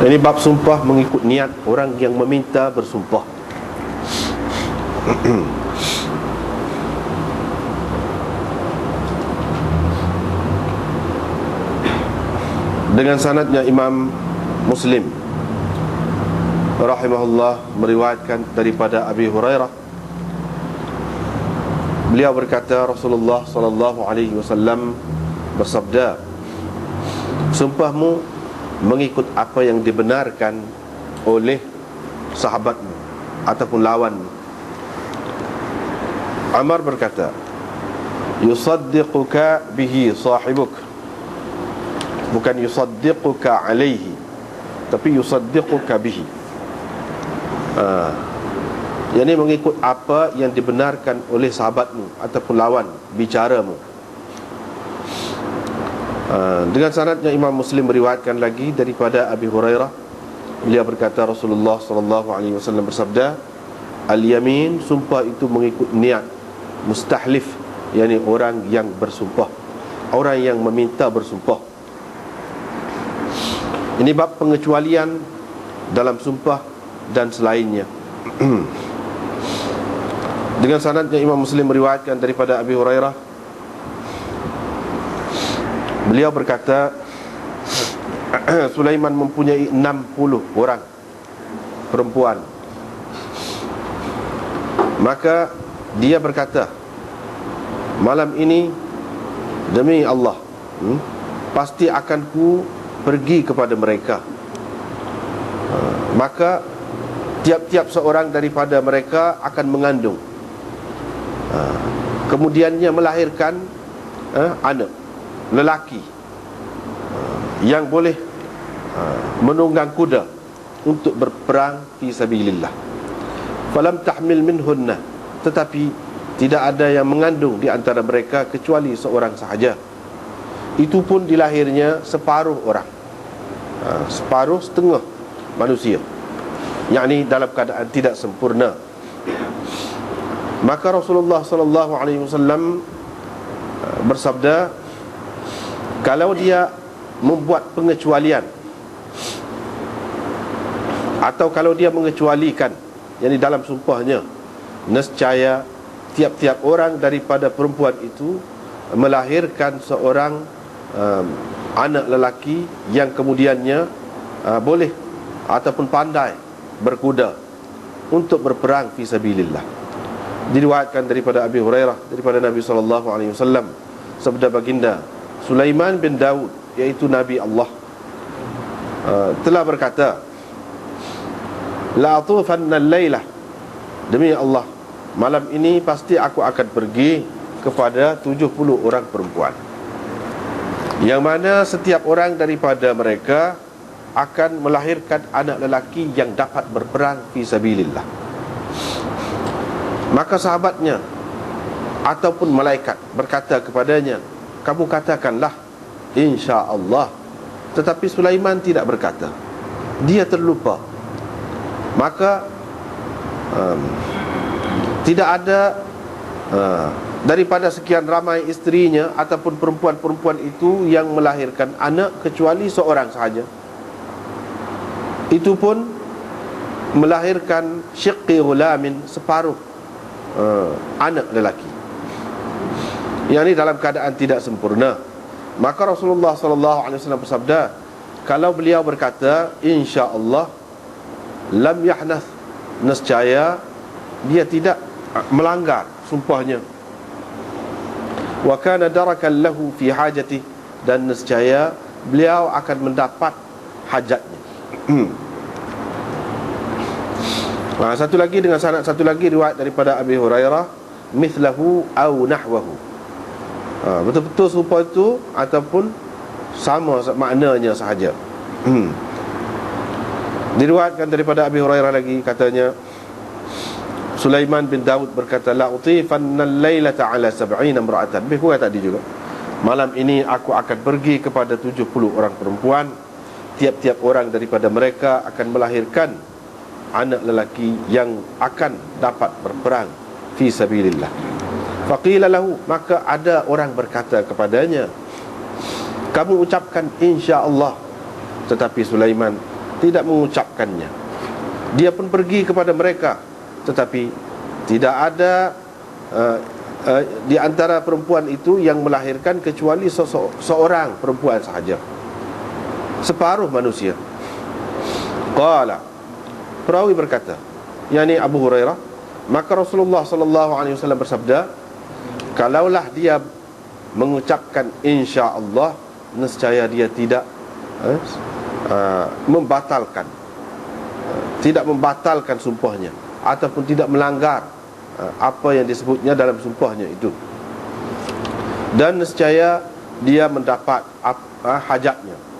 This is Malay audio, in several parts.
Ini bab sumpah mengikut niat orang yang meminta bersumpah. Dengan sanadnya Imam Muslim Rahimahullah meriwayatkan daripada Abi Hurairah Beliau berkata Rasulullah sallallahu alaihi wasallam bersabda Sumpahmu mengikut apa yang dibenarkan oleh sahabatmu ataupun lawanmu. Amar berkata Yusaddiquka bihi sahibuk. Bukan yusaddiquka alaihi Tapi yusaddiquka bihi. Uh, Yang ini mengikut apa yang dibenarkan oleh sahabatmu Ataupun lawan bicaramu uh, Dengan sanatnya Imam Muslim meriwayatkan lagi Daripada Abi Hurairah. Beliau berkata Rasulullah SAW bersabda Al-Yamin Sumpah itu mengikut niat mustahlif yakni orang yang bersumpah orang yang meminta bersumpah. Ini bab pengecualian dalam sumpah dan selainnya. Dengan sanadnya Imam Muslim meriwayatkan daripada Abi Hurairah beliau berkata Sulaiman mempunyai 60 orang perempuan. Maka dia berkata Malam ini Demi Allah hmm, Pasti akan ku pergi kepada mereka. Uh, Maka Tiap-tiap seorang daripada mereka akan mengandung. Uh, Kemudiannya melahirkan uh, Anak Lelaki Yang boleh uh, Menunggang kuda Untuk berperang Fisabilillah Falam tahmil minhunna tetapi tidak ada yang mengandung di antara mereka kecuali seorang sahaja. Itu pun dilahirnya separuh orang ha, separuh setengah manusia. Yakni dalam keadaan tidak sempurna. Maka Rasulullah sallallahu alaihi wasallam ha, bersabda kalau dia membuat pengecualian atau kalau dia mengecualikan yakni dalam sumpahnya nescaya tiap-tiap orang daripada perempuan itu melahirkan seorang um, anak lelaki yang kemudiannya uh, boleh ataupun pandai berkuda untuk berperang fi sabilillah. Diriwayatkan daripada Abi Hurairah daripada Nabi sallallahu alaihi wasallam sabda baginda Sulaiman bin Daud iaitu nabi Allah. Uh, telah berkata La atufanna al-lailah Demi Allah Malam ini pasti aku akan pergi Kepada 70 orang perempuan. Yang mana setiap orang daripada mereka Akan melahirkan anak lelaki Yang dapat berperang Fisabilillah Maka sahabatnya Ataupun malaikat Berkata kepadanya Kamu katakanlah Insya Allah Tetapi Sulaiman tidak berkata. Dia terlupa. Maka um, tidak ada uh, daripada sekian ramai isterinya ataupun perempuan-perempuan itu yang melahirkan anak kecuali seorang sahaja. Itu pun melahirkan syiqqi ghulamin separuh uh, anak lelaki yang ini dalam keadaan tidak sempurna. Maka Rasulullah sallallahu alaihi wasallam bersabda kalau beliau berkata insya-Allah lam yahnath nescaya dia tidak melanggar sumpahnya. Wa kana darakan lahu fi hajati dan nescaya beliau akan mendapat hajatnya. Nah, satu lagi dengan sanad satu lagi riwayat daripada Abi Hurairah mithlahu au nahwahu. Ha, betul-betul sumpah itu ataupun sama maknanya sahaja. Diriwayatkan daripada Abi Hurairah lagi katanya Sulaiman bin Daud berkata la utifanna al-lailata ala 70 imra'atan. Lebih kurang tadi juga. Malam ini aku akan pergi kepada 70 orang perempuan. Tiap-tiap orang daripada mereka akan melahirkan anak lelaki yang akan dapat berperang fi sabilillah. Faqila lahu maka ada orang berkata kepadanya kamu ucapkan insya-Allah. Tetapi Sulaiman tidak mengucapkannya. Dia pun pergi kepada mereka tetapi tidak ada uh, uh, di antara perempuan itu yang melahirkan kecuali seorang perempuan sahaja. Separuh manusia. Qala perawi berkata yakni Abu Hurairah maka Rasulullah sallallahu alaihi wasallam bersabda kalaulah dia mengucapkan insya-Allah nescaya dia tidak eh, uh, membatalkan uh, tidak membatalkan sumpahnya ataupun tidak melanggar uh, apa yang disebutnya dalam sumpahnya itu. Dan nescaya dia mendapat uh, hajatnya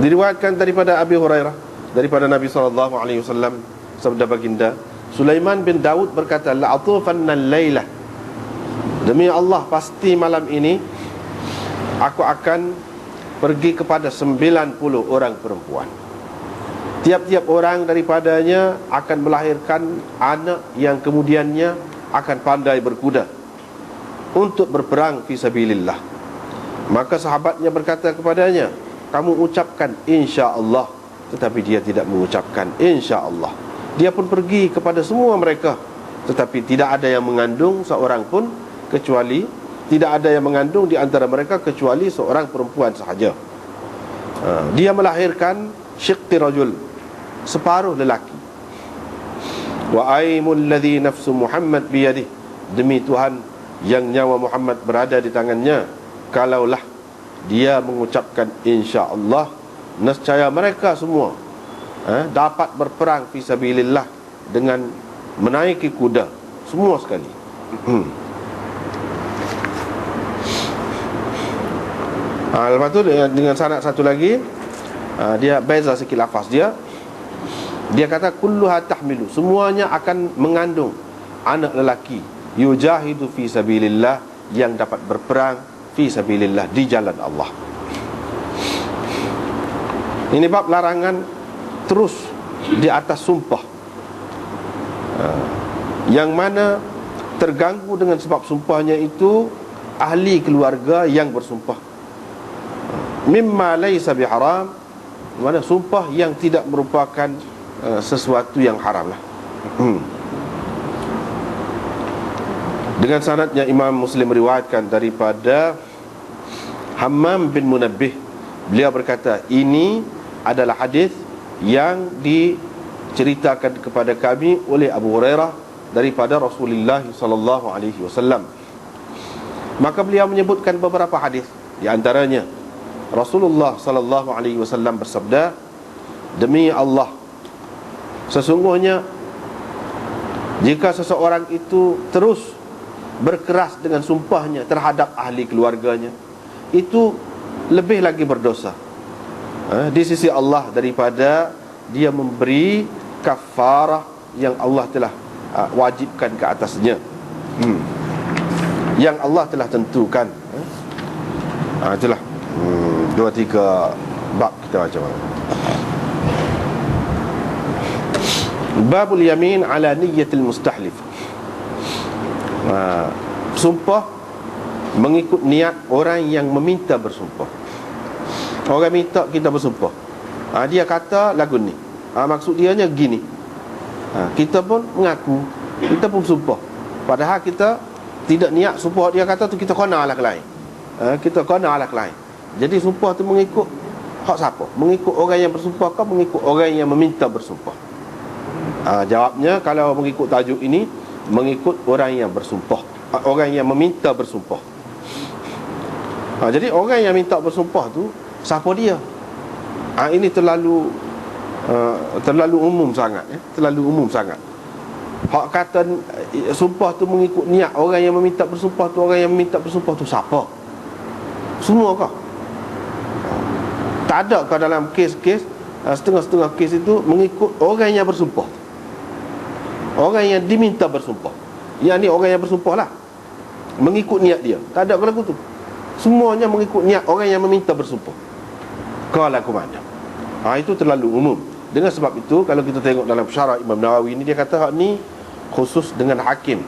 diriwayatkan daripada Abi Hurairah daripada Nabi sallallahu alaihi wasallam sabda baginda Sulaiman bin Daud berkata la'atufanna al-lailah demi Allah pasti malam ini aku akan pergi kepada 90 orang perempuan. Tiap-tiap orang daripadanya akan melahirkan anak yang kemudiannya akan pandai berkuda untuk berperang fi sabilillah. Maka sahabatnya berkata kepadanya kamu ucapkan insya Allah. Tetapi dia tidak mengucapkan insya Allah dia pun pergi kepada semua mereka. Tetapi tidak ada yang mengandung seorang pun kecuali tidak ada yang mengandung di antara mereka kecuali seorang perempuan sahaja. Ha, dia melahirkan syiqqi rajul separuh lelaki. Wa aimul ladhi nafsu Muhammad biyadih. Demi Tuhan yang nyawa Muhammad berada di tangannya kalaulah dia mengucapkan insya Allah nescaya mereka semua eh, dapat berperang fisabilillah dengan menaiki kuda. Semua sekali. Hmm. ha, lepas tu dengan sanad satu lagi ha, dia beza sikit lafaz dia. Dia kata kulluha tahmilu. Semuanya akan mengandung anak lelaki. Yujahidu fi sabilillah yang dapat berperang fi sabilillah di jalan Allah. Ini bab larangan terus di atas sumpah. Ha. Yang mana terganggu dengan sebab sumpahnya itu ahli keluarga yang bersumpah. Ha. Mimma laysa biharam mana sumpah yang tidak merupakan uh, sesuatu yang haram lah. Hmm. Dengan sanadnya Imam Muslim meriwayatkan daripada Hammam bin Munabbih Beliau berkata Ini adalah hadis yang diceritakan kepada kami oleh Abu Hurairah daripada Rasulullah sallallahu alaihi wasallam. Maka beliau menyebutkan beberapa hadis di antaranya Rasulullah sallallahu alaihi wasallam bersabda demi Allah sesungguhnya jika seseorang itu terus berkeras dengan sumpahnya terhadap ahli keluarganya itu lebih lagi berdosa eh, di sisi Allah daripada dia memberi kafarah yang Allah telah uh, wajibkan ke atasnya. Hmm. yang Allah telah tentukan. Eh. uh, itulah. Hmm, dua tiga bab kita macam mana babul yamin ala niyyatil mustahlif. Ha, Sumpah Mengikut niat orang yang meminta bersumpah Orang minta kita bersumpah. Ha, Dia kata lagu ni. Ha, Maksud dia nya gini. Ha, Kita pun mengaku Kita pun sumpah Padahal kita tidak niat sumpah. Dia kata tu kita kena lah ke lain ha, Kita kena lah ke lain Jadi sumpah tu mengikut Hak siapa? Mengikut orang yang bersumpah ke Mengikut orang yang meminta bersumpah? Ha, Jawabnya kalau mengikut tajuk ini mengikut orang yang bersumpah. Orang yang meminta bersumpah. Ha, jadi orang yang minta bersumpah tu siapa dia? Ha, ini terlalu uh, terlalu umum sangat ya? terlalu umum sangat. Hak kata uh, sumpah tu mengikut niat orang yang meminta bersumpah tu orang yang meminta bersumpah tu siapa? Semua kah tak ada kah dalam kes-kes uh, setengah-setengah kes itu mengikut orang yang bersumpah. Orang yang diminta bersumpah. Yang ni orang yang bersumpah lah. Mengikut niat dia. Tak ada lagu tu. Semuanya mengikut niat orang yang meminta bersumpah Kala kumanda ha, Itu terlalu umum. Dengan sebab itu Kalau kita tengok dalam syarah Imam Nawawi ni Dia kata hak ni Khusus dengan hakim.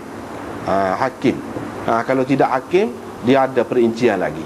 Ha, Hakim. Ha, Kalau tidak hakim Dia ada perincian lagi